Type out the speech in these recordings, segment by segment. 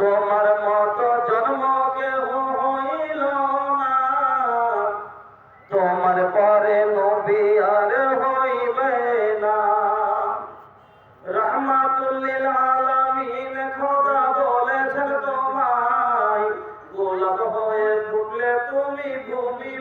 তোমার মতো জন্ম কেহ হইল না। তোমার পরে নবী আর হইবে না। রহমাতুল্লিল আলামিন খোদা বলেছেন তোমায়, গোলাপ হয়ে ফুটলে তুমি ভূমি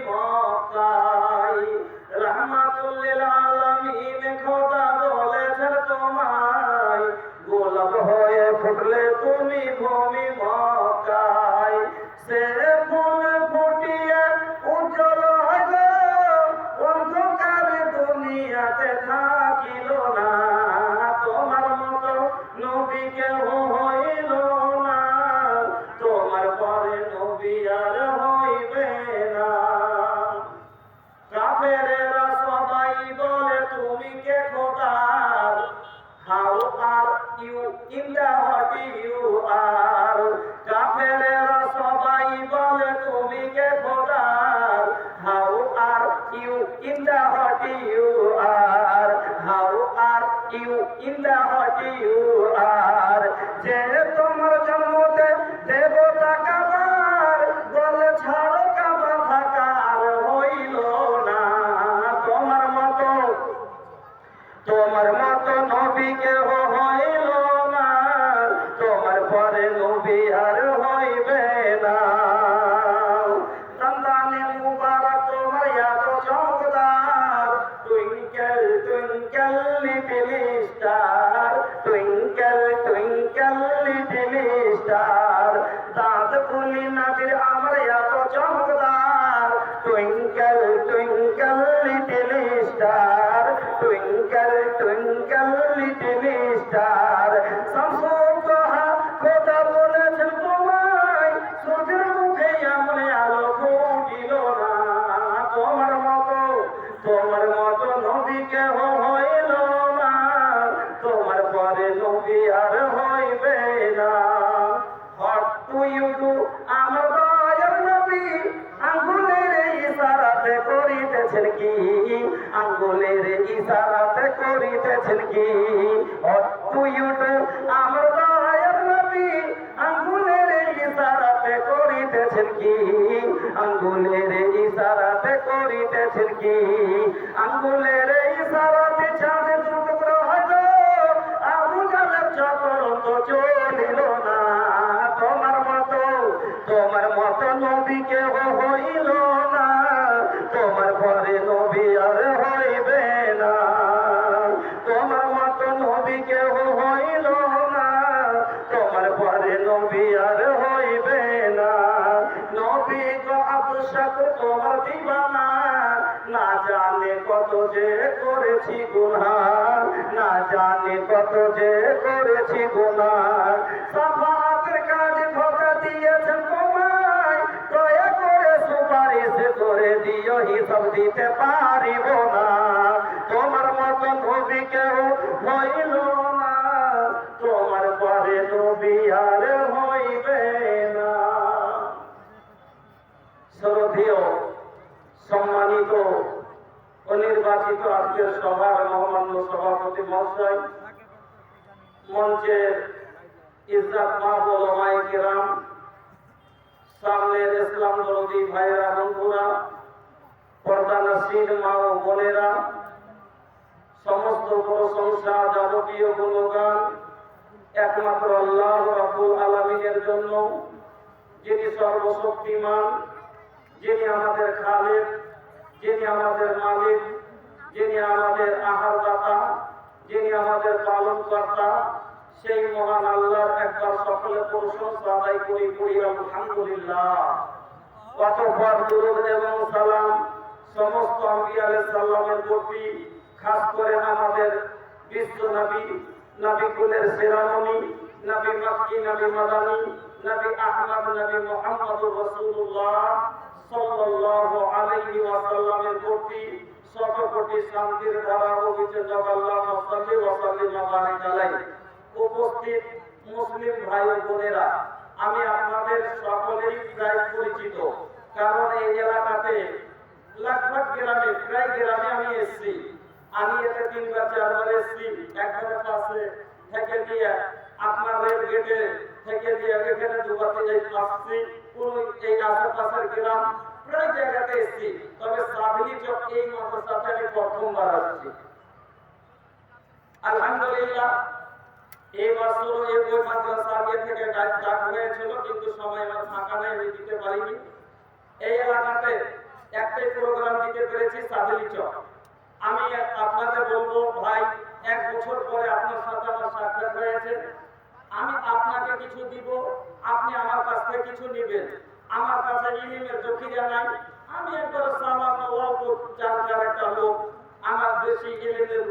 লিটল আঙ্গুলের ইশারাতে করিতেছেন কি? আঙ্গুলের ইশারাতে করিতেছেন কি? আঙ্গুলের ইশারাতে করিতেছেন কি? আঙ্গুলের দিবানা। না জানে কত যে করেছি না জানে কত যে করেছি সাফাতের কাজ দিয়েছেন তোমায়, দয়া করে সুপারিশ করে দিও, হিসাব দিতে পারিব না। তোমার মতো নবী কেউ হইল না। তোমার পরে শ্রদ্ধেয় সম্মানিত ও নির্বাচিত আজকের সভার মহামান্য সভাপতি মহাশয়, মঞ্চের ইজ্জাত মাহবুল কেরাম, সামনের ইসলাম দরদি ভাইয়েরা, বন্ধুরা, পর্দা নাসির মা ও বোনেরা, সমস্ত প্রশংসা যাবতীয় গুণগান একমাত্র আল্লাহ রাব্বুল আলামিনের জন্য, যিনি সর্বশক্তিমান যিনি আমাদের খালেক যিনি আমাদের মালিক, যিনি আমাদের আহার দাতা যিনি আমাদের পালন কর্তা সেই মহান আল্লাহর একবার সকলে প্রশংসা আদায় করি করি আলহামদুলিল্লাহ। অতঃপর দুরুদ এবং সালাম সমস্ত আম্বিয়া আলাইহিস সালামের প্রতি, খাস করে আমাদের বিশ্ব নবী নবী কুলের সেরামণি, নবী মক্কি, নবী মাদানী, নবী আহমদ, নবী মুহাম্মদুর রাসূলুল্লাহ আমি আপনাদের সকলেই প্রায় পরিচিত, কারণ এই এলাকাতে লাগভাগ গ্রামে, প্রায় গ্রামে আমি এসেছি। আমি এতে তিনবার চারবার এসেছি। একবার পাশে থেকে দিয়ে আপনার রেল গেটে থেকে দিয়ে এখানে থেকে আসছি। কোন এই আশেপাশের গ্রাম প্রায় জায়গাতে এসেছি। তবে সাধনী চক এই মাদ্রাসাতে আমি প্রথমবার আসছি আলহামদুলিল্লাহ, এই বছর এই বই মাদ্রাসা আগে থেকে ডাক হয়েছিল, কিন্তু সময় আমার ফাঁকা নেই, আমি দিতে পারিনি। এই এলাকাতে একটাই প্রোগ্রাম দিতে পেরেছি সাদলি চক আমি আপনাদের বলব ভাই এক বছর পরে আপনার সাথে আমার সাক্ষাৎ হয়েছে আমি আপনাকে কিছু দিব আপনি আমার কাছ নেবেন। আমার কাছে ইলিমের জখিরা নাই আমি একবার সামান্য অল্প চার চার একটা লোক। আমার বেশি এলেমের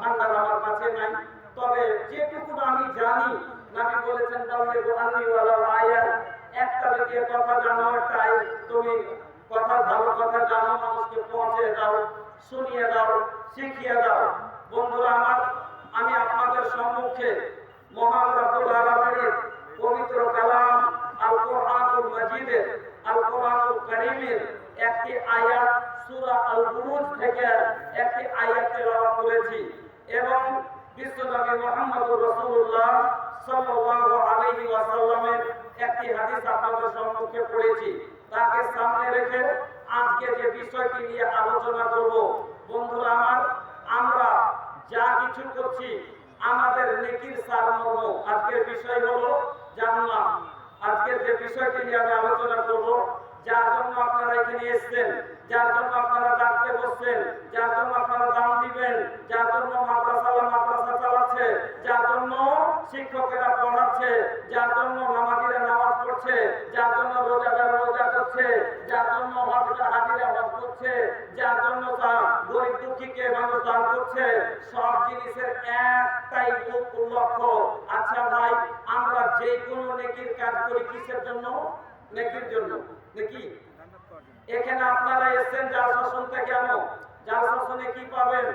ভান্ডার আমার কাছে নাই। তবে যেটুকু আমি জানি, নবী বলেছেন, তাহলে আল্লাহ ওয়ালা আয়া একটা দিয়ে কথা জানো একটাই তুমি কথা, ভালো কথা জানো, মানুষকে পৌঁছে দাও, শুনিয়ে দাও, শিখিয়ে দাও। বন্ধুরা আমার, আমি আপনাদের সম্মুখে মহান রব্বুল আলামিনের পবিত্র কালাম তাকে সামনে রেখে আজকে যে বিষয়টি নিয়ে আলোচনা করব, বন্ধুরা আমার, আমরা যা কিছু করছি, আমাদের নেকির সারমর্ম আজকের বিষয় হলো জানলাম আজকের যে বিষয়টি নিয়ে আমি আলোচনা করব, যার জন্য আপনারা এখানে এসেছেন, যার জন্য আপনারা জানতে বসছেন, যার জন্য আপনারা দাম দিবেন, যার জন্য মাদ্রাসা মাদ্রাসা চালাচ্ছে, যার জন্য শিক্ষকেরা পড়াচ্ছে, যার জন্য নামাজিরা নামাজ পড়ছে, যার জন্য রোজাদার রোজা করছে, যার জন্য হজরা হাজিরা হজ করছে, যার জন্য গরিব দুঃখীকে মানুষ দান করছে, সব জিনিসের একটাই লক- লক্ষ্য। আচ্ছা ভাই, আমরা যে কোনো নেকির কাজ করি কিসের জন্য? নেকির জন্য। নাকি? এখানে আপনারা এসেছেন জাল শাসন থেকে আনো জাল শাসনে কি পাবেন?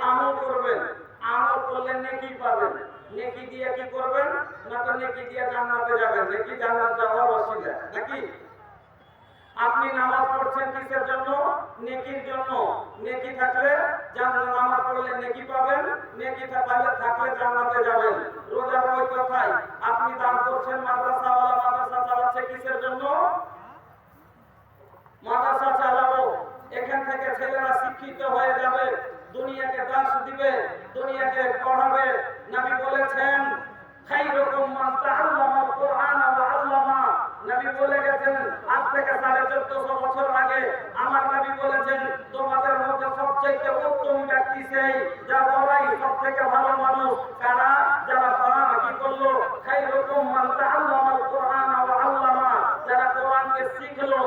আমল করবেন। আমল করলে নেকি পাবেন নেকি দিয়ে কি করবেন? না তো নেকি দিয়ে জান্নাতে যাবেন। নেকি জান্নাত যাওয়ার অসুবিধা নাকি? আপনি নামাজ পড়ছেন কিসের জন্য? নেকির জন্য। নেকি থাকলে জান্নাত নামাজ পড়লে নেকি পাবেন। নেকি থাকলে থাকলে জান্নাতে যাবেন। রোজার ওই কথাই আপনি দান করছেন মাদ্রাসাওয়ালা, মাদ্রাসা চালাচ্ছে কিসের জন্য? মাদ্রাসা চালাবো। এখান থেকে ছেলেরা শিক্ষিত হয়ে যাবে। দুনিয়াকে দাস দিবে, দুনিয়াকে পড়াবে। নবী বলেছেন খাইরুকুম মান তাআল্লামাল কুরআন ওয়া আল্লামা। নবী বলে গেছেন, আজ থেকে সাড়ে চোদ্দশো বছর আগে আমার নবী বলেছেন, তোমাদের মধ্যে সবচেয়ে উত্তম ব্যক্তি সেই যা বলাই সব থেকে ভালো মানুষ। কারা? যারা পড়া কি করল খাইরুকুম মান তাআল্লামাল কুরআন ওয়া আল্লামা যারা কোরআনকে শিখলো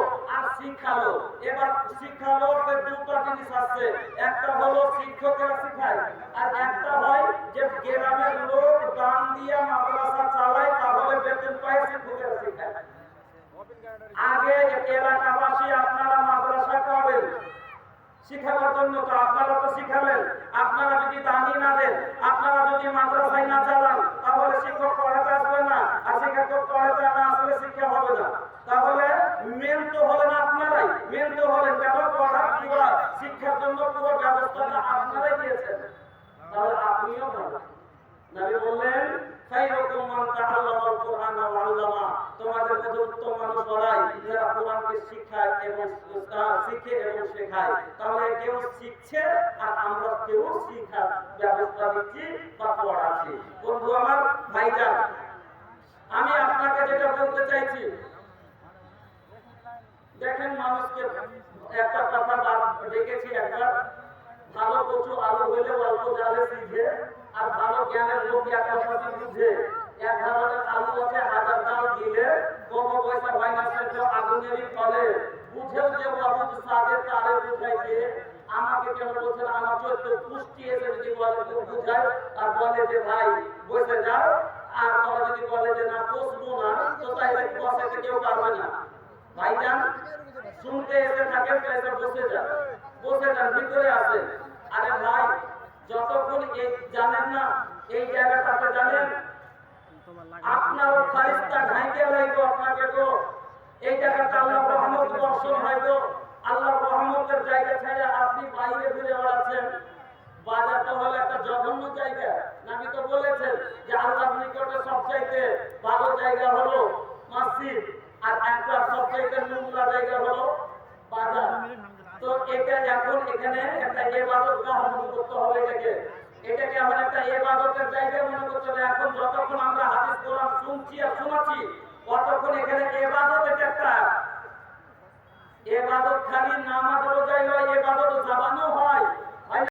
শিখালো এবার শিক্ষালো তো দুটো জিনিস আছে। একটা হলো শিক্ষকেরা শিখায়, আর একটা হয় যে গ্রামের লোক দান দিয়ে মাদ্রাসা চালায়, তাহলে বেতন পায় শিক্ষকেরা আগে এলাকাবাসী আপনারা মাদ্রাসা করেন। শিখাবার জন্য তো আপনারা তো শিখালেন। আপনারা যদি দানি না দেন, আপনারা যদি মাদ্রাসায় না চালান, তাহলে শিক্ষক পড়াতে আসবে না। আর শিক্ষক পড়াতে না আসলে শিক্ষা হবে না। তাহলে মেন তো হলেন আপনারাই মেন হলে কেন পড়া শিক্ষার জন্য পুরো ব্যবস্থাটা আপনারাই দিয়েছেন। তাহলে আপনিও ভালো। বললেন মান আল্লামা। তোমাদের মধ্যে উত্তম মানুষ বলাই যারা শিক্ষায় এবং এবং শেখায়, তাহলে কেউ শিখছে আর আমরা কেউ শিখার ব্যবস্থা দিচ্ছি বা পড়াচ্ছি বন্ধু আমার ভাইজান আমি আপনাকে যেটা বলতে চাইছি দেখেন মানুষকে একটা কথা দেখেছি একবার ভালো কচু আলু হইলে অল্প জালে সিঝে আর ভালো জ্ঞানের লোক একটা কথা বুঝে, এক ধরনের আলু আছে, হাজার দিলে কম পয়সা হয় না, সে তো আগুনেরই ফলে। বুঝেও যে সাজে তারে আমাকে কেন বলছেন, আমার পুষ্টি এসে যদি বলে বুঝায়, আর বলে যে ভাই, বসে যাও, আর যদি বলে যে না, বসবো না, তো বসাতে কেউ পারবে না। ভাইজান শুনতে এসে থাকেন এসে বসে যান। বসে যান ভিতরে আসেন আরে ভাই, যতক্ষণ এই জানেন না, এই জায়গাটাতে জানেন। আপনার ফারিস্তা ঢাইতে লাগবে আপনাকে তো এই জায়গাটা আল্লাহ রহমত বর্ষণ হয় তো আল্লাহ রহমতের জায়গা ছেড়ে আপনি বাইরে ঘুরে বেড়াচ্ছেন। বাজারটা হলো একটা জঘন্য জায়গা। নাকি তো বলেছেন যে আল্লাহর নিকটে সবচাইতে ভালো জায়গা হলো মসজিদ। আর একটা সবচাইতে নোংরা জায়গা হলো বাজার। তো এটা এখন এখানে একটা এবাদত মনে করতে হবে এটাকে। এটাকে আমার একটা এবাদতের জায়গা মনে করতে হবে। এখন যতক্ষণ আমরা হাদিস, কোরআন শুনছি আর শোনাচ্ছি ততক্ষণ এখানে এবাদত এটা একটা এবাদত খালি নামাজ রোজাই হয়, এবাদত জাবানো হয়।